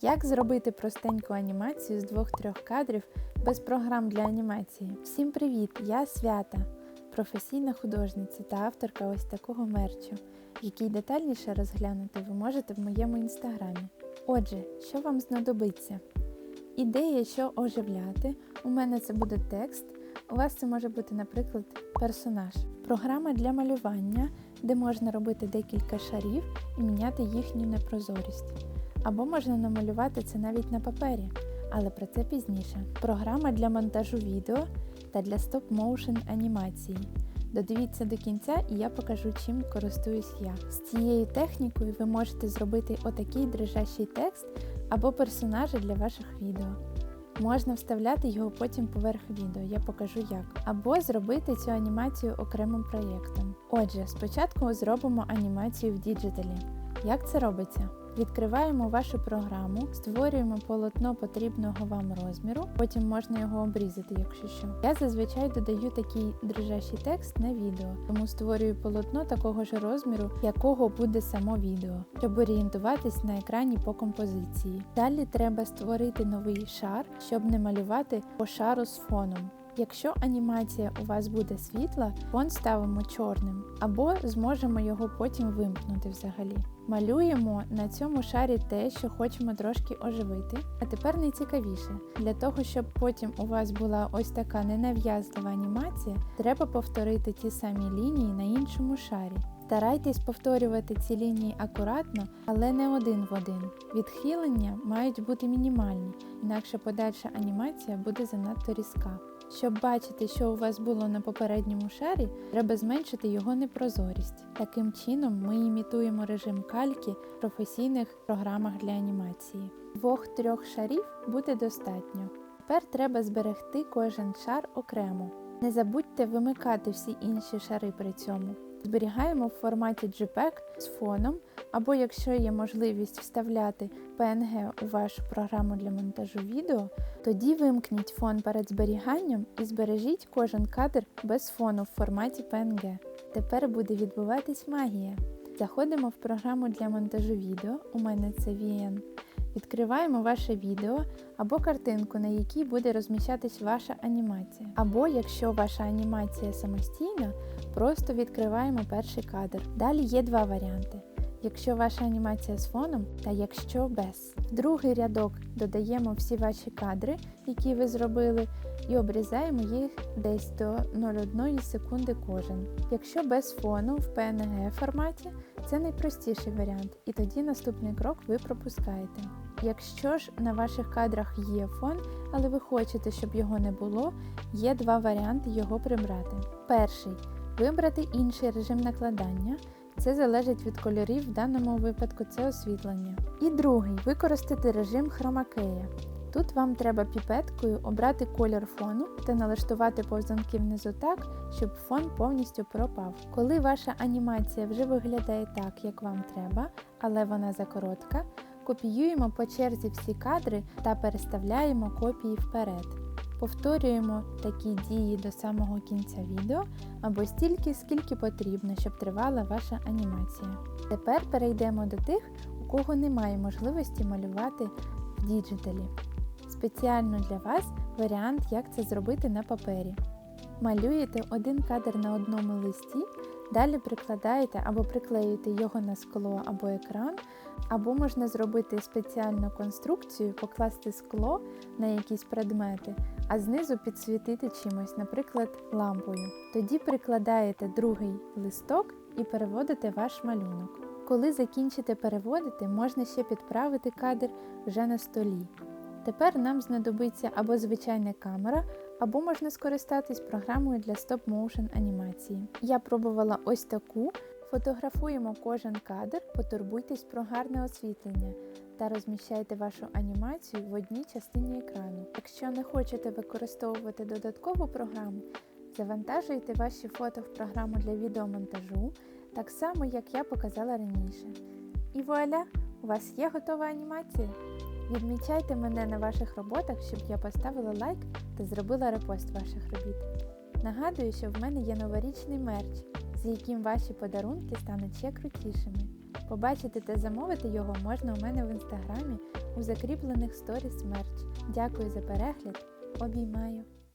Як зробити простеньку анімацію з двох-трьох кадрів без програм для анімації? Всім привіт! Я Свята, професійна художниця та авторка ось такого мерчу, який детальніше розглянути ви можете в моєму інстаграмі. Отже, що вам знадобиться? Ідея, що оживляти. У мене це буде текст. У вас це може бути, наприклад, персонаж. Програма для малювання, де можна робити декілька шарів і міняти їхню непрозорість. Або можна намалювати це навіть на папері, але про це пізніше. Програма для монтажу відео та для стоп-моушен анімації. Додивіться до кінця і я покажу, чим користуюсь я. З цією технікою ви можете зробити отакий дрижащий текст або персонажа для ваших відео. Можна вставляти його потім поверх відео, я покажу як. Або зробити цю анімацію окремим проєктом. Отже, спочатку зробимо анімацію в діджиталі. Як це робиться? Відкриваємо вашу програму, створюємо полотно потрібного вам розміру, потім можна його обрізати, якщо що. Я зазвичай додаю такий дрижащий текст на відео, тому створюю полотно такого ж розміру, якого буде само відео, щоб орієнтуватись на екрані по композиції. Далі треба створити новий шар, щоб не малювати по шару з фоном. Якщо анімація у вас буде світла, фон ставимо чорним, або зможемо його потім вимкнути взагалі. Малюємо на цьому шарі те, що хочемо трошки оживити. А тепер найцікавіше. Для того, щоб потім у вас була ось така ненав'язлива анімація, треба повторити ті самі лінії на іншому шарі. Старайтесь повторювати ці лінії акуратно, але не один в один. Відхилення мають бути мінімальні, інакше подальша анімація буде занадто різка. Щоб бачити, що у вас було на попередньому шарі, треба зменшити його непрозорість. Таким чином ми імітуємо режим кальки в професійних програмах для анімації. Двох-трьох шарів буде достатньо. Тепер треба зберегти кожен шар окремо. Не забудьте вимикати всі інші шари при цьому. Зберігаємо в форматі JPEG з фоном, або якщо є можливість вставляти PNG у вашу програму для монтажу відео, тоді вимкніть фон перед зберіганням і збережіть кожен кадр без фону в форматі PNG. Тепер буде відбуватись магія. Заходимо в програму для монтажу відео, у мене це VN. Відкриваємо ваше відео або картинку, на якій буде розміщатись ваша анімація. Або якщо ваша анімація самостійна, просто відкриваємо перший кадр. Далі є два варіанти. Якщо ваша анімація з фоном, та якщо без. Другий рядок додаємо всі ваші кадри, які ви зробили, і обрізаємо їх десь до 0,1 секунди кожен. Якщо без фону в PNG форматі, це найпростіший варіант, і тоді наступний крок ви пропускаєте. Якщо ж на ваших кадрах є фон, але ви хочете, щоб його не було, є два варіанти його прибрати. Перший вибрати інший режим накладання. Це залежить від кольорів, в даному випадку це освітлення. І другий використати режим хромакея. Тут вам треба піпеткою обрати колір фону та налаштувати повзанки внизу так, щоб фон повністю пропав. Коли ваша анімація вже виглядає так, як вам треба, але вона закоротка, копіюємо по черзі всі кадри та переставляємо копії вперед. Повторюємо такі дії до самого кінця відео або стільки, скільки потрібно, щоб тривала ваша анімація. Тепер перейдемо до тих, у кого немає можливості малювати в діджиталі. Спеціально для вас варіант, як це зробити на папері. Малюєте один кадр на одному листі, далі прикладаєте або приклеюєте його на скло або екран, або можна зробити спеціальну конструкцію, покласти скло на якісь предмети, а знизу підсвітити чимось, наприклад, лампою. Тоді прикладаєте другий листок і переводите ваш малюнок. Коли закінчите переводити, можна ще підправити кадр вже на столі. Тепер нам знадобиться або звичайна камера, або можна скористатись програмою для стоп-моушен анімації. Я пробувала ось таку. Фотографуємо кожен кадр, потурбуйтесь про гарне освітлення та розміщайте вашу анімацію в одній частині екрану. Якщо не хочете використовувати додаткову програму, завантажуйте ваші фото в програму для відеомонтажу, так само як я показала раніше. І вуаля! У вас є готова анімація. Відмічайте мене на ваших роботах, щоб я поставила лайк та зробила репост ваших робіт. Нагадую, що в мене є новорічний мерч, з яким ваші подарунки стануть ще крутішими. Побачити та замовити його можна у мене в інстаграмі у закріплених сторіс мерч. Дякую за перегляд. Обіймаю!